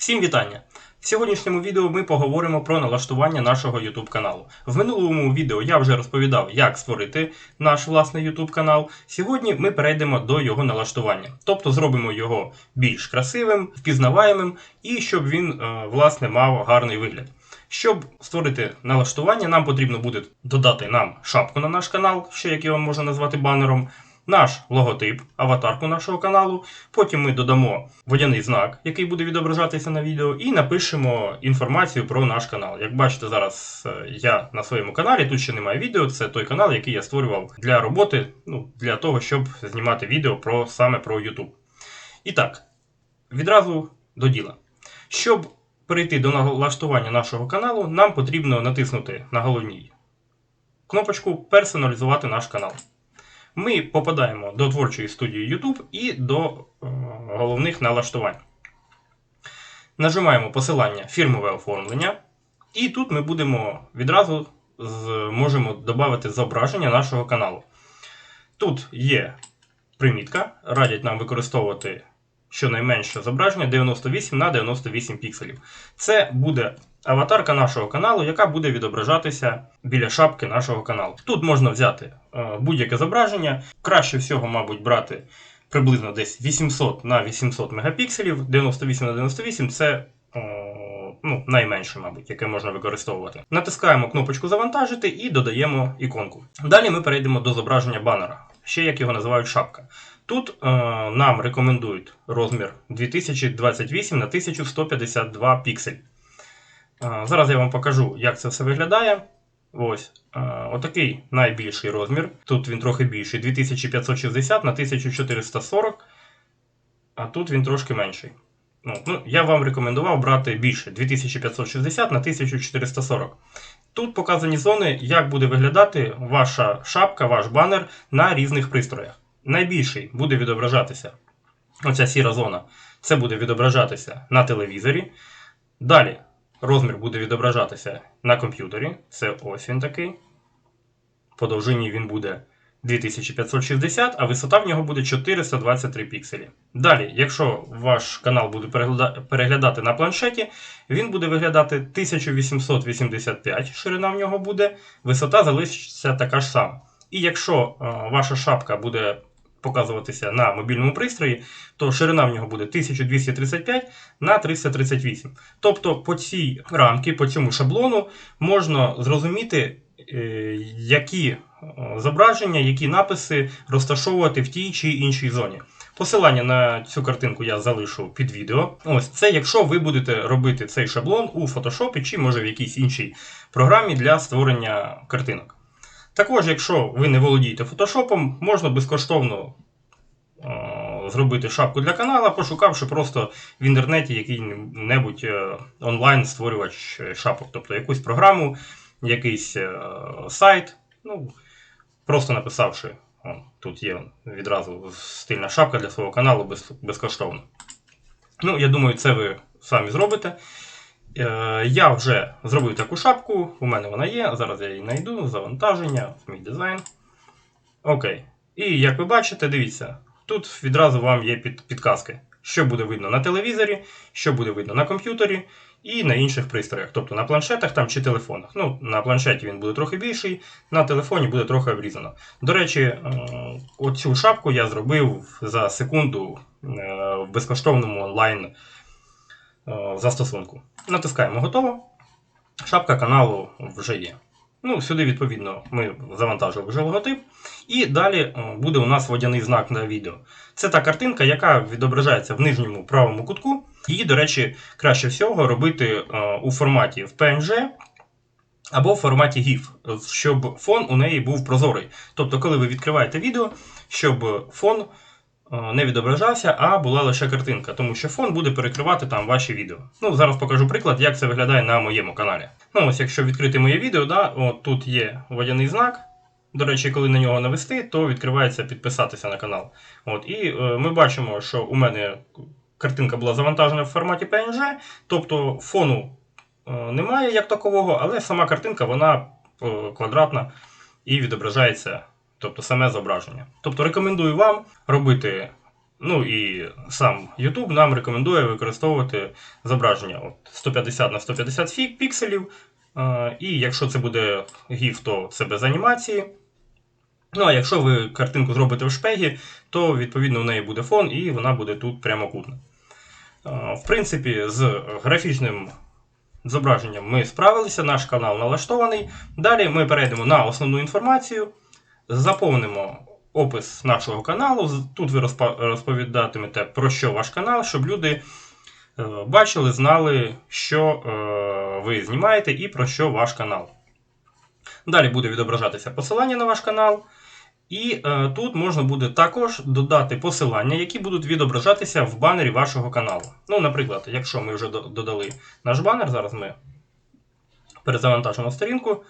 Всім вітання! В сьогоднішньому відео ми поговоримо про налаштування нашого YouTube каналу. В минулому відео я вже розповідав, як створити наш власний YouTube канал. Сьогодні ми перейдемо до його налаштування, тобто зробимо його більш красивим, впізнаваємим і щоб він е, власне мав гарний вигляд. Щоб створити налаштування, нам потрібно буде додати нам шапку на наш канал, ще як його можна назвати банером, наш логотип, аватарку нашого каналу. Потім ми додамо водяний знак, який буде відображатися на відео, і напишемо інформацію про наш канал. Як бачите, зараз е, я на своєму каналі, тут ще немає відео, це той канал, який я створював для роботи, ну, для того, щоб знімати відео про саме про YouTube. І так, відразу до діла. Щоб перейти до налаштування нашого каналу, нам потрібно натиснути на головній кнопочку Персоналізувати наш канал. Ми попадаємо до творчої студії YouTube і до е, головних налаштувань. Нажимаємо посилання фірмове оформлення, і тут ми будемо відразу можемо додати зображення нашого каналу. Тут є примітка, радять нам використовувати щонайменше зображення 98 на 98 пікселів. Це буде аватарка нашого каналу, яка буде відображатися біля шапки нашого каналу. Тут можна взяти е, будь-яке зображення. Краще всього, мабуть, брати приблизно десь 800 на 800 мегапікселів. 98 на 98 це. Ну, найменше, мабуть, яке можна використовувати. Натискаємо кнопочку Завантажити і додаємо іконку. Далі ми перейдемо до зображення банера, ще як його називають шапка. Тут е, нам рекомендують розмір 2028 на 1152 піксель. Зараз я вам покажу, як це все виглядає. Ось Отакий найбільший розмір. Тут він трохи більший 2560 на 1440, а тут він трошки менший. Ну, ну, Я вам рекомендував брати більше 2560 на 1440. Тут показані зони, як буде виглядати ваша шапка, ваш банер на різних пристроях найбільший буде відображатися. Оця сіра зона. Це буде відображатися на телевізорі. Далі розмір буде відображатися на комп'ютері. Це ось він такий. По довжині він буде 2560, а висота в нього буде 423 пікселі. Далі, якщо ваш канал буде переглядати на планшеті, він буде виглядати 1885, ширина в нього буде, висота залишиться така ж сама. І якщо ваша шапка буде показуватися на мобільному пристрої, то ширина в нього буде 1235 на 338. Тобто по цій рамці, по цьому шаблону можна зрозуміти, е, які е, зображення, які написи розташовувати в тій чи іншій зоні. Посилання на цю картинку я залишу під відео. Ось це, якщо ви будете робити цей шаблон у Photoshop чи може в якійсь іншій програмі для створення картинок. Також, якщо ви не володієте фотошопом, можна безкоштовно зробити шапку для канала, пошукавши просто в інтернеті який-небудь е онлайн-створювач шапок, тобто якусь програму, якийсь е сайт. ну, Просто написавши, о, тут є відразу стильна шапка для свого каналу без, безкоштовно. Ну, Я думаю, це ви самі зробите. Е, я вже зробив таку шапку, у мене вона є. Зараз я її знайду, завантаження, мій дизайн. Окей. І як ви бачите, дивіться, тут відразу вам є під, підказки, що буде видно на телевізорі, що буде видно на комп'ютері і на інших пристроях, тобто на планшетах там чи телефонах. Ну, На планшеті він буде трохи більший, на телефоні буде трохи обрізано. До речі, е, оцю шапку я зробив за секунду е, в безкоштовному онлайн застосунку. Натискаємо готово. Шапка каналу вже є. Ну, Сюди, відповідно, ми завантажили вже логотип. І далі е, буде у нас водяний знак на відео. Це та картинка, яка відображається в нижньому правому кутку. Її, до речі, краще всього робити е, у форматі в PNG або в форматі GIF, щоб фон у неї був прозорий. Тобто, коли ви відкриваєте відео, щоб фон Е, не відображався, а була лише картинка, тому що фон буде перекривати там ваші відео. Ну, Зараз покажу приклад, як це виглядає на моєму каналі. Ну, ось Якщо відкрити моє відео, да, от тут є водяний знак. До речі, коли на нього навести, то відкривається підписатися на канал. От, І е, ми бачимо, що у мене картинка була завантажена в форматі PNG, тобто фону е, немає як такового, але сама картинка вона е, квадратна і відображається тобто саме зображення. Тобто рекомендую вам робити Ну і сам YouTube нам рекомендує використовувати зображення от 150 на 150 пікселів. І якщо це буде GIF, то це без анімації. Ну а якщо ви картинку зробите в шпегі, то відповідно в неї буде фон і вона буде тут прямокутна. В принципі, з графічним зображенням ми справилися, наш канал налаштований. Далі ми перейдемо на основну інформацію, заповнимо опис нашого каналу. Тут ви розповідатимете про що ваш канал, щоб люди е, бачили, знали, що е, ви знімаєте і про що ваш канал. Далі буде відображатися посилання на ваш канал. І е, тут можна буде також додати посилання, які будуть відображатися в банері вашого каналу. Ну, наприклад, якщо ми вже додали наш банер, зараз ми перезавантажимо сторінку.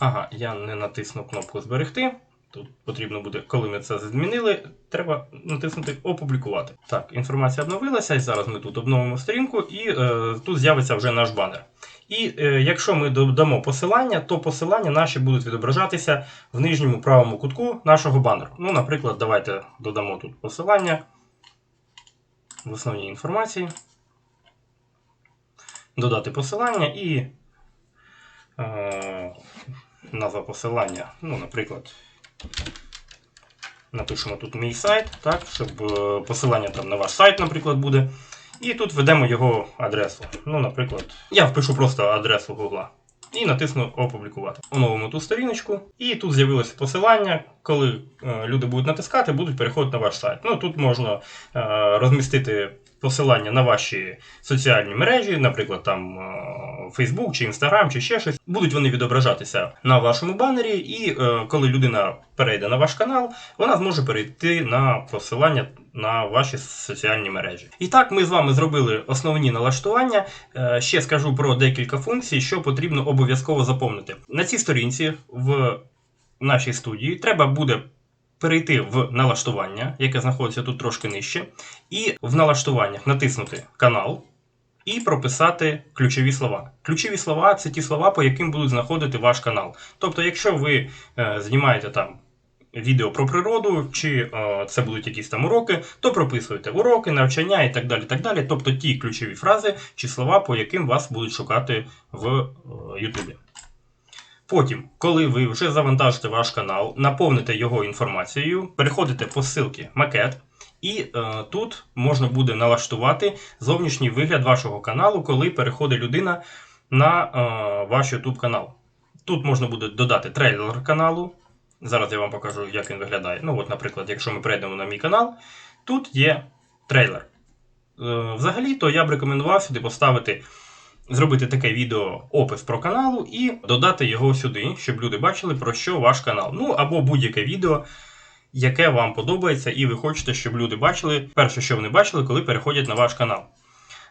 Ага, я не натиснув кнопку зберегти. Тут потрібно буде, коли ми це змінили, треба натиснути Опублікувати. Так, інформація обновилася, і зараз ми тут обновимо сторінку, і е, тут з'явиться вже наш банер. І е, якщо ми додамо посилання, то посилання наші будуть відображатися в нижньому правому кутку нашого банеру. Ну, наприклад, давайте додамо тут посилання в основній інформації. Додати посилання і е, назва посилання. Ну, наприклад, напишемо тут мій сайт, так, щоб е, посилання там на ваш сайт, наприклад, буде. І тут введемо його адресу. Ну, наприклад, я впишу просто адресу Google. І натисну опублікувати. Оновимо ту сторіночку. І тут з'явилося посилання. Коли е, люди будуть натискати, будуть переходити на ваш сайт. Ну тут можна е, розмістити посилання на ваші соціальні мережі, наприклад, там е, Facebook чи Instagram, чи ще щось. Будуть вони відображатися на вашому банері, і е, коли людина перейде на ваш канал, вона зможе перейти на посилання на ваші соціальні мережі. І так, ми з вами зробили основні налаштування. Е, Ще скажу про декілька функцій, що потрібно обов'язково заповнити. На цій сторінці в нашій студії треба буде перейти в налаштування, яке знаходиться тут трошки нижче, і в налаштуваннях натиснути канал. І прописати ключові слова. Ключові слова це ті слова, по яким будуть знаходити ваш канал. Тобто, якщо ви е, знімаєте там відео про природу, чи е, це будуть якісь там уроки, то прописуєте уроки, навчання і так далі. так далі. Тобто ті ключові фрази чи слова, по яким вас будуть шукати в е, Ютубі. Потім, коли ви вже завантажите ваш канал, наповните його інформацією, переходите по ссылці макет, і е, тут можна буде налаштувати зовнішній вигляд вашого каналу, коли переходить людина на е, ваш YouTube канал. Тут можна буде додати трейлер каналу. Зараз я вам покажу, як він виглядає. Ну, от, наприклад, якщо ми перейдемо на мій канал, тут є трейлер. Е, взагалі, то я б рекомендував сюди поставити, зробити таке відео опис про каналу і додати його сюди, щоб люди бачили, про що ваш канал. Ну, або будь-яке відео, яке вам подобається, і ви хочете, щоб люди бачили перше, що вони бачили, коли переходять на ваш канал.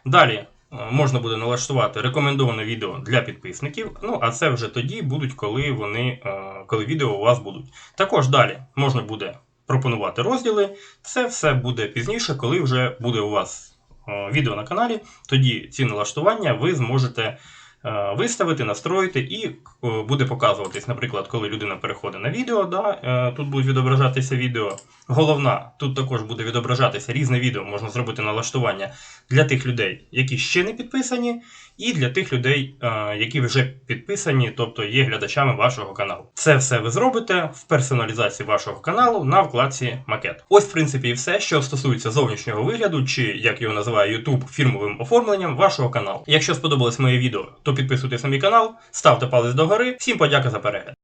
Далі е, можна буде налаштувати рекомендоване відео для підписників. Ну, а це вже тоді будуть, коли вони, е, коли відео у вас будуть. Також далі можна буде пропонувати розділи. Це все буде пізніше, коли вже буде у вас відео на каналі. Тоді ці налаштування ви зможете е, виставити, настроїти, і е, буде показуватись, наприклад, коли людина переходить на відео, да, е, тут будуть відображатися відео. Головна, тут також буде відображатися різне відео, можна зробити налаштування для тих людей, які ще не підписані, і для тих людей, е, які вже підписані, тобто є глядачами вашого каналу. Це все ви зробите в персоналізації вашого каналу на вкладці Макет. Ось, в принципі, і все, що стосується зовнішнього вигляду, чи як його називає YouTube, фірмовим оформленням вашого каналу. Якщо сподобалось моє відео, підписуйтесь на мій канал, ставте палець догори. Всім подяка за перегляд.